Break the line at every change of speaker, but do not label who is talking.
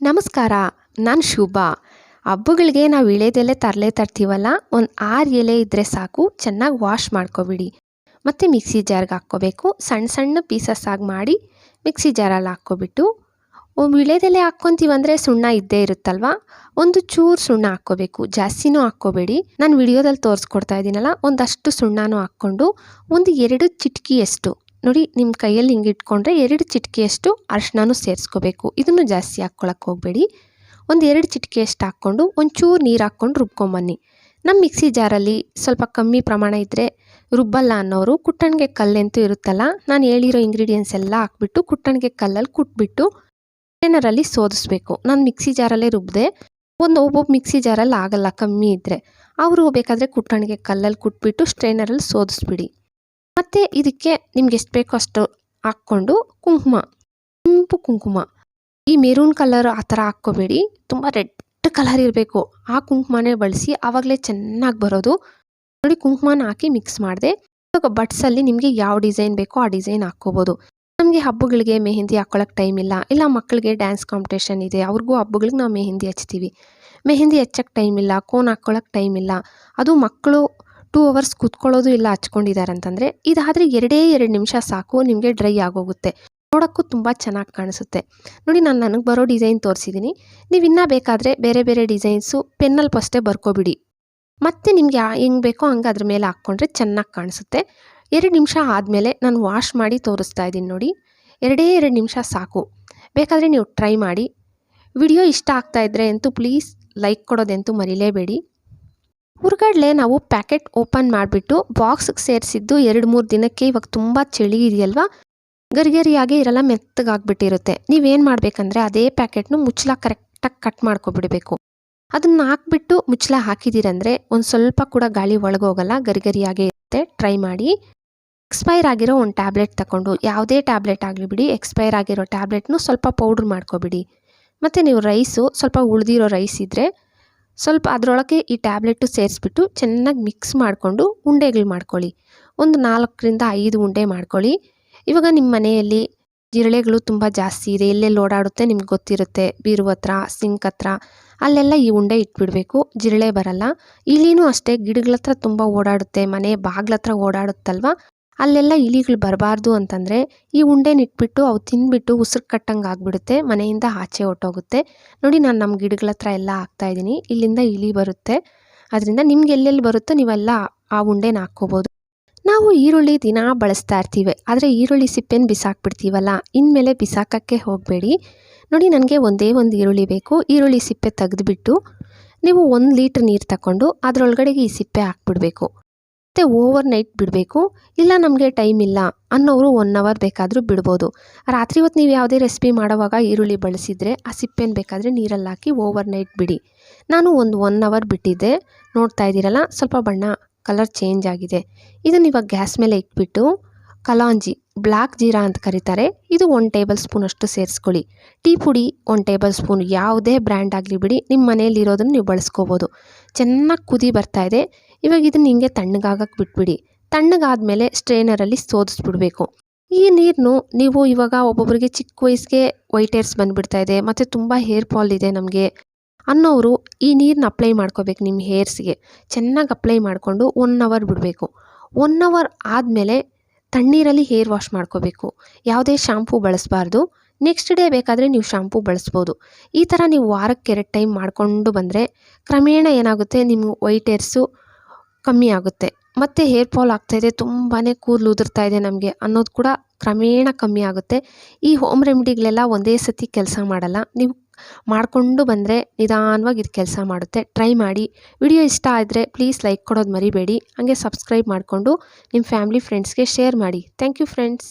ನಮಸ್ಕಾರ, ನಾನು ಶುಭ. ಹಬ್ಬಗಳಿಗೆ ನಾವು ಇಳೆದೆಲೆ ತರಲೆ ತರ್ತೀವಲ್ಲ, ಒಂದು ಆರು ಎಲೆ ಇದ್ದರೆ ಸಾಕು, ಚೆನ್ನಾಗಿ ವಾಶ್ ಮಾಡ್ಕೊಬಿಡಿ. ಮತ್ತು ಮಿಕ್ಸಿ ಜಾರ್ಗೆ ಹಾಕ್ಕೋಬೇಕು ಸಣ್ಣ ಸಣ್ಣ ಪೀಸಸ್ ಆಗಿ ಮಾಡಿ ಮಿಕ್ಸಿ ಜಾರಲ್ಲಿ ಹಾಕ್ಕೊಬಿಟ್ಟು ವಿಳೆದೆಲೆ ಹಾಕ್ಕೊತೀವಂದರೆ ಸುಣ್ಣ ಇದ್ದೇ ಇರುತ್ತಲ್ವ, ಒಂದು ಚೂರು ಸುಣ್ಣ ಹಾಕ್ಕೋಬೇಕು, ಜಾಸ್ತಿನೂ ಹಾಕ್ಕೋಬೇಡಿ. ನಾನು ವಿಡಿಯೋದಲ್ಲಿ ತೋರಿಸ್ಕೊಡ್ತಾ ಇದ್ದೀನಲ್ಲ ಒಂದಷ್ಟು ಸುಣ್ಣನೂ ಹಾಕ್ಕೊಂಡು, ಒಂದು ಎರಡು ಚಿಟಕಿಯಷ್ಟು ನೋಡಿ ನಿಮ್ಮ ಕೈಯಲ್ಲಿ ಹಿಂಗೆ ಇಟ್ಕೊಂಡ್ರೆ ಎರಡು ಚಿಟಿಕೆಯಷ್ಟು ಅರಿಶಿನೂ ಸೇರಿಸ್ಕೋಬೇಕು. ಇದನ್ನು ಜಾಸ್ತಿ ಹಾಕ್ಕೊಳಕ್ಕೆ ಹೋಗಬೇಡಿ. ಒಂದು ಎರಡು ಚಿಟಿಕೆಯಷ್ಟು ಹಾಕ್ಕೊಂಡು ಒಂಚೂರು ನೀರು ಹಾಕ್ಕೊಂಡು ರುಬ್ಕೊಂಬನ್ನಿ. ನಮ್ಮ ಮಿಕ್ಸಿ ಜಾರಲ್ಲಿ ಸ್ವಲ್ಪ ಕಮ್ಮಿ ಪ್ರಮಾಣ ಇದ್ದರೆ ರುಬ್ಬಲ್ಲ ಅನ್ನೋರು ಕುಟ್ಟಣಿಗೆ ಕಲ್ಲೆಂತೂ ಇರುತ್ತಲ್ಲ, ನಾನು ಹೇಳಿರೋ ಇಂಗ್ರೀಡಿಯೆಂಟ್ಸ್ ಎಲ್ಲ ಹಾಕ್ಬಿಟ್ಟು ಕುಟ್ಟಣಿಗೆ ಕಲ್ಲಲ್ಲಿ ಕುಟ್ಬಿಟ್ಟು ಸ್ಟ್ರೈನರಲ್ಲಿ ಸೋದಿಸ್ಬೇಕು. ನಾನು ಮಿಕ್ಸಿ ಜಾರಲ್ಲೇ ರುಬ್ಬಿದೆ ಒಂದು ಒಬ್ಬೊಬ್ಬ ಮಿಕ್ಸಿ ಜಾರಲ್ಲಿ ಆಗಲ್ಲ, ಕಮ್ಮಿ ಇದ್ದರೆ ಅವರು ಬೇಕಾದರೆ ಕುಟ್ಟಣಿಗೆ ಕಲ್ಲಲ್ಲಿ ಕುಟ್ಬಿಟ್ಟು ಸ್ಟ್ರೈನರಲ್ಲಿ ಸೋದಿಸ್ಬಿಡಿ. ಮತ್ತು ಇದಕ್ಕೆ ನಿಮ್ಗೆ ಎಷ್ಟು ಬೇಕೋ ಅಷ್ಟು ಹಾಕ್ಕೊಂಡು ಕುಂಕುಮ, ಕೆಂಪು ಕುಂಕುಮ. ಈ ಮೆರೂನ್ ಕಲರ್ ಆ ಥರ ಹಾಕ್ಕೋಬೇಡಿ. ತುಂಬ ರೆಡ್ ಕಲರ್ ಇರಬೇಕು. ಆ ಕುಂಕುಮನೇ ಬಳಸಿ ಆವಾಗಲೇ ಚೆನ್ನಾಗಿ ಬರೋದು. ನೋಡಿ, ಕುಂಕುಮನ ಹಾಕಿ ಮಿಕ್ಸ್ ಮಾಡಿದೆ. ಇವಾಗ ಬಟ್ಸಲ್ಲಿ ನಿಮಗೆ ಯಾವ ಡಿಸೈನ್ ಬೇಕೋ ಆ ಡಿಸೈನ್ ಹಾಕ್ಕೋಬೋದು. ನಮಗೆ ಹಬ್ಬಗಳಿಗೆ ಮೆಹಂದಿ ಹಾಕ್ಕೊಳಕ್ಕೆ ಟೈಮ್ ಇಲ್ಲ. ಇಲ್ಲ ಮಕ್ಕಳಿಗೆ ಡ್ಯಾನ್ಸ್ ಕಾಂಪಿಟೇಷನ್ ಇದೆ. ಅವ್ರಿಗೂ ಹಬ್ಬಗಳಿಗೆ ನಾವು ಮೆಹಂದಿ ಹಚ್ತೀವಿ. ಮೆಹಂದಿ ಹಚ್ಚಕ್ಕೆ ಟೈಮ್ ಇಲ್ಲ ಕೋನ್ ಹಾಕ್ಕೊಳಕ್ಕೆ ಟೈಮ್ ಇಲ್ಲ. ಅದು ಮಕ್ಕಳು ಟೂ ಅವರ್ಸ್ ಕೂತ್ಕೊಳ್ಳೋದು ಇಲ್ಲ ಹಚ್ಕೊಂಡಿದ್ದಾರೆ ಅಂತಂದರೆ ಇದಾದರೆ ಎರಡೇ ಎರಡು ನಿಮಿಷ ಸಾಕು, ನಿಮಗೆ ಡ್ರೈ ಆಗೋಗುತ್ತೆ. ನೋಡೋಕ್ಕೂ ತುಂಬ ಚೆನ್ನಾಗಿ ಕಾಣಿಸುತ್ತೆ. ನೋಡಿ, ನಾನು ನನಗೆ ಬರೋ ಡಿಸೈನ್ ತೋರಿಸಿದ್ದೀನಿ ನೀವು ಇನ್ನೂ ಬೇಕಾದರೆ ಬೇರೆ ಬೇರೆ ಡಿಸೈನ್ಸು ಪೆನ್ನಲ್ಲಿ ಫಸ್ಟೇ ಬರ್ಕೋಬಿಡಿ. ಮತ್ತೆ ನಿಮಗೆ ಹೆಂಗೆ ಬೇಕೋ ಹಂಗೆ ಅದ್ರ ಮೇಲೆ ಹಾಕ್ಕೊಂಡ್ರೆ ಚೆನ್ನಾಗಿ ಕಾಣಿಸುತ್ತೆ. ಎರಡು ನಿಮಿಷ ಆದಮೇಲೆ ನಾನು ವಾಶ್ ಮಾಡಿ ತೋರಿಸ್ತಾ ಇದ್ದೀನಿ ನೋಡಿ. ಎರಡೇ ಎರಡು ನಿಮಿಷ ಸಾಕು. ಬೇಕಾದರೆ ನೀವು ಟ್ರೈ ಮಾಡಿ. ವಿಡಿಯೋ ಇಷ್ಟ ಆಗ್ತಾಯಿದ್ರೆ ಅಂತೂ ಪ್ಲೀಸ್ ಲೈಕ್ ಕೊಡೋದಂತೂ ಮರಿಲೇಬೇಡಿ. ಹುರ್ಗಡ್ಲೆ ನಾವು ಪ್ಯಾಕೆಟ್ ಓಪನ್ ಮಾಡಿಬಿಟ್ಟು ಬಾಕ್ಸ್ಗೆ ಸೇರಿಸಿದ್ದು ಎರಡು ಮೂರು ದಿನಕ್ಕೆ ಇವಾಗ ತುಂಬ ಚಳಿ ಇದೆಯಲ್ವಾ? ಗರಿಗರಿಯಾಗಿ ಇರಲ್ಲ, ಮೆತ್ತಗಾಗ್ಬಿಟ್ಟಿರುತ್ತೆ. ನೀವೇನು ಮಾಡಬೇಕಂದ್ರೆ ಅದೇ ಪ್ಯಾಕೆಟ್ನು ಮುಚ್ಚಲ ಕರೆಕ್ಟಾಗಿ ಕಟ್ ಮಾಡ್ಕೊಬಿಡಬೇಕು. ಅದನ್ನ ಹಾಕ್ಬಿಟ್ಟು ಮುಚ್ಚಲ ಹಾಕಿದ್ದೀರಂದರೆ ಒಂದು ಸ್ವಲ್ಪ ಕೂಡ ಗಾಳಿ ಒಳಗೋಗಲ್ಲ, ಗರಿಗರಿಯಾಗೇ ಇರುತ್ತೆ. ಟ್ರೈ ಮಾಡಿ. ಎಕ್ಸ್ಪೈರ್ ಆಗಿರೋ ಒಂದು ಟ್ಯಾಬ್ಲೆಟ್ ತಗೊಂಡು ಯಾವುದೇ ಟ್ಯಾಬ್ಲೆಟ್ ಆಗಲಿ ಬಿಡಿ, ಎಕ್ಸ್ಪೈರ್ ಆಗಿರೋ ಟ್ಯಾಬ್ಲೆಟ್ನು ಸ್ವಲ್ಪ ಪೌಡ್ರ್ ಮಾಡ್ಕೊಬಿಡಿ. ಮತ್ತು ನೀವು ರೈಸು, ಸ್ವಲ್ಪ ಉಳಿದಿರೋ ರೈಸ್ ಇದ್ದರೆ ಸ್ವಲ್ಪ ಅದರೊಳಗೆ ಈ ಟ್ಯಾಬ್ಲೆಟ್ಟು ಸೇರಿಸ್ಬಿಟ್ಟು ಚೆನ್ನಾಗಿ ಮಿಕ್ಸ್ ಮಾಡಿಕೊಂಡು ಉಂಡೆಗಳು ಮಾಡ್ಕೊಳ್ಳಿ. ಒಂದು ನಾಲ್ಕರಿಂದ ಐದು ಉಂಡೆ ಮಾಡ್ಕೊಳ್ಳಿ. ಇವಾಗ ನಿಮ್ಮ ಮನೆಯಲ್ಲಿ ಜಿರಳೆಗಳು ತುಂಬ ಜಾಸ್ತಿ ಇದೆ. ಎಲ್ಲೆಲ್ಲಿ ಓಡಾಡುತ್ತೆ ನಿಮ್ಗೆ ಗೊತ್ತಿರುತ್ತೆ. ಬೀರು ಹತ್ರ ಸಿಂಕ್ ಹತ್ರ, ಅಲ್ಲೆಲ್ಲ ಈ ಉಂಡೆ ಇಟ್ಬಿಡಬೇಕು. ಜಿರಳೆ ಬರಲ್ಲ. ಇಲ್ಲಿನೂ ಅಷ್ಟೇ ಗಿಡಗಳ ಹತ್ರ ತುಂಬ ಓಡಾಡುತ್ತೆ. ಮನೆ ಬಾಗ್ಲ ಹತ್ರ ಓಡಾಡುತ್ತಲ್ವ? ಅಲ್ಲೆಲ್ಲ ಇಲಿಗಳು ಬರಬಾರ್ದು ಅಂತಂದರೆ ಈ ಉಂಡೆನ ಇಟ್ಬಿಟ್ಟು ಅವು ತಿಂದುಬಿಟ್ಟು ಉಸಿರು ಕಟ್ಟಂಗೆ ಆಗಿಬಿಡುತ್ತೆ, ಮನೆಯಿಂದ ಆಚೆ ಹೊಟ್ಟೋಗುತ್ತೆ ನೋಡಿ ನಾನು ನಮ್ಮ ಗಿಡಗಳ ಹತ್ರ ಎಲ್ಲ ಹಾಕ್ತಾಯಿದ್ದೀನಿ ಇಲ್ಲಿಂದ ಇಲಿ ಬರುತ್ತೆ. ಅದರಿಂದ ನಿಮ್ಗೆ ಎಲ್ಲೆಲ್ಲಿ ಬರುತ್ತೋ ನೀವೆಲ್ಲ ಆ ಉಂಡೆನ ಹಾಕ್ಕೋಬೋದು. ನಾವು ಈರುಳ್ಳಿ ದಿನ ಬಳಸ್ತಾ ಇರ್ತೀವಿ, ಆದರೆ ಈರುಳ್ಳಿ ಸಿಪ್ಪೆನ ಬಿಸಾಕ್ಬಿಡ್ತೀವಲ್ಲ, ಇನ್ಮೇಲೆ ಬಿಸಾಕೋಕ್ಕೆ ಹೋಗಬೇಡಿ. ನೋಡಿ ನನಗೆ ಒಂದೇ ಒಂದು ಈರುಳ್ಳಿ ಬೇಕು, ಈರುಳ್ಳಿ ಸಿಪ್ಪೆ ತೆಗೆದುಬಿಟ್ಟು ನೀವು ಒಂದು ಲೀಟ್ರ್ ನೀರು ತಗೊಂಡು ಅದರೊಳಗಡೆಗೆ ಈ ಸಿಪ್ಪೆ ಹಾಕ್ಬಿಡ್ಬೇಕು. ಮತ್ತು ಓವರ್ ನೈಟ್ ಬಿಡಬೇಕು? ಇಲ್ಲ ನಮಗೆ ಟೈಮ್ ಇಲ್ಲ ಅನ್ನೋರು ಒನ್ ಅವರ್ ಬೇಕಾದರೂ ಬಿಡ್ಬೋದು. ರಾತ್ರಿ ಹೊತ್ತು ನೀವು ಯಾವುದೇ ರೆಸಿಪಿ ಮಾಡೋವಾಗ ಈರುಳ್ಳಿ ಬಳಸಿದರೆ, ಆ ಸಿಪ್ಪೆನ ಬೇಕಾದರೆ ನೀರಲ್ಲಿ ಹಾಕಿ ಓವರ್ ನೈಟ್ ಬಿಡಿ. ನಾನು ಒಂದು ಒನ್ ಅವರ್ ಬಿಟ್ಟಿದ್ದೆ. ನೋಡ್ತಾ ಇದ್ದೀರಲ್ಲ, ಸ್ವಲ್ಪ ಬಣ್ಣ ಕಲರ್ ಚೇಂಜ್ ಆಗಿದೆ. ಇದನ್ನು ಇವಾಗ ಗ್ಯಾಸ್ ಮೇಲೆ ಇಟ್ಬಿಟ್ಟು ಕಲಾಂಜಿ ಬ್ಲ್ಯಾಕ್ ಜೀರಾ ಅಂತ ಕರೀತಾರೆ. ಇದು ಒನ್ ಟೇಬಲ್ ಸ್ಪೂನ್ ಅಷ್ಟು ಸೇರಿಸ್ಕೊಳ್ಳಿ. ಟೀ ಪುಡಿ ಒನ್ ಟೇಬಲ್ ಸ್ಪೂನ್ ಯಾವುದೇ ಬ್ರ್ಯಾಂಡ್ ಆಗಲಿ ಬಿಡಿ ನಿಮ್ಮ ಮನೆಯಲ್ಲಿರೋದನ್ನು ನೀವು ಬಳಸ್ಕೋಬೋದು. ಚೆನ್ನಾಗಿ ಕುದಿ ಬರ್ತಾ ಇದೆ. ಇವಾಗ ಇದನ್ನ ಹಿಂಗೆ ತಣ್ಣಗಾಗಕ್ಕೆ ಬಿಟ್ಬಿಡಿ. ತಣ್ಣಗಾದಮೇಲೆ ಸ್ಟ್ರೈನರಲ್ಲಿ ಸೋದಿಸ್ಬಿಡ್ಬೇಕು. ಈ ನೀರನ್ನು ನೀವು ಇವಾಗ ಒಬ್ಬೊಬ್ಬರಿಗೆ ಚಿಕ್ಕ ವಯಸ್ಸಿಗೆ ವೈಟ್ ಏರ್ಸ್ ಬಂದುಬಿಡ್ತಾ ಇದೆ, ಮತ್ತು ತುಂಬ ಹೇರ್ ಫಾಲ್ ಇದೆ ನಮಗೆ ಅನ್ನೋರು ಈ ನೀರನ್ನ ಅಪ್ಲೈ ಮಾಡ್ಕೋಬೇಕು ನಿಮ್ಮ ಹೇರ್ಸ್ಗೆ ಚೆನ್ನಾಗಿ ಅಪ್ಲೈ ಮಾಡಿಕೊಂಡು ಒನ್ ಅವರ್ ಬಿಡಬೇಕು. ಒನ್ ಅವರ್ ಆದಮೇಲೆ ತಣ್ಣೀರಲ್ಲಿ ಹೇರ್ ವಾಶ್ ಮಾಡ್ಕೋಬೇಕು. ಯಾವುದೇ ಶಾಂಪೂ ಬಳಸಬಾರ್ದು. ನೆಕ್ಸ್ಟ್ ಡೇ ಬೇಕಾದರೆ ನೀವು ಶಾಂಪೂ ಬಳಸ್ಬೋದು. ಈ ಥರ ನೀವು ವಾರಕ್ಕೆ ಎರಡು ಟೈಮ್ ಮಾಡಿಕೊಂಡು ಬಂದರೆ ಕ್ರಮೇಣ ಏನಾಗುತ್ತೆ ನಿಮ್ಮ ವೈಟ್ ಏರ್ಸು ಕಮ್ಮಿ ಆಗುತ್ತೆ. ಮತ್ತು ಹೇರ್ ಫಾಲ್ ಆಗ್ತಾಯಿದೆ ತುಂಬಾ ಕೂದಲು ಉದುರ್ತಾ ಇದೆ ನಮಗೆ ಅನ್ನೋದು ಕೂಡ ಕ್ರಮೇಣ ಕಮ್ಮಿ ಆಗುತ್ತೆ. ಈ ಹೋಮ್ ರೆಮಿಡಿಗಳೆಲ್ಲ ಒಂದೇ ಸತಿ ಕೆಲಸ ಮಾಡಲ್ಲ. ನೀವು ಮಾಡಿಕೊಂಡು ಬಂದರೆ ನಿಧಾನವಾಗಿ ಇದು ಕೆಲಸ ಮಾಡುತ್ತೆ. ಟ್ರೈ ಮಾಡಿ. ವಿಡಿಯೋ ಇಷ್ಟ ಆದರೆ ಪ್ಲೀಸ್ ಲೈಕ್ ಕೊಡೋದು ಮರಿಬೇಡಿ. ಹಾಗೆ ಸಬ್ಸ್ಕ್ರೈಬ್ ಮಾಡಿಕೊಂಡು ನಿಮ್ಮ ಫ್ಯಾಮಿಲಿ ಫ್ರೆಂಡ್ಸ್ಗೆ ಶೇರ್ ಮಾಡಿ. Thank you friends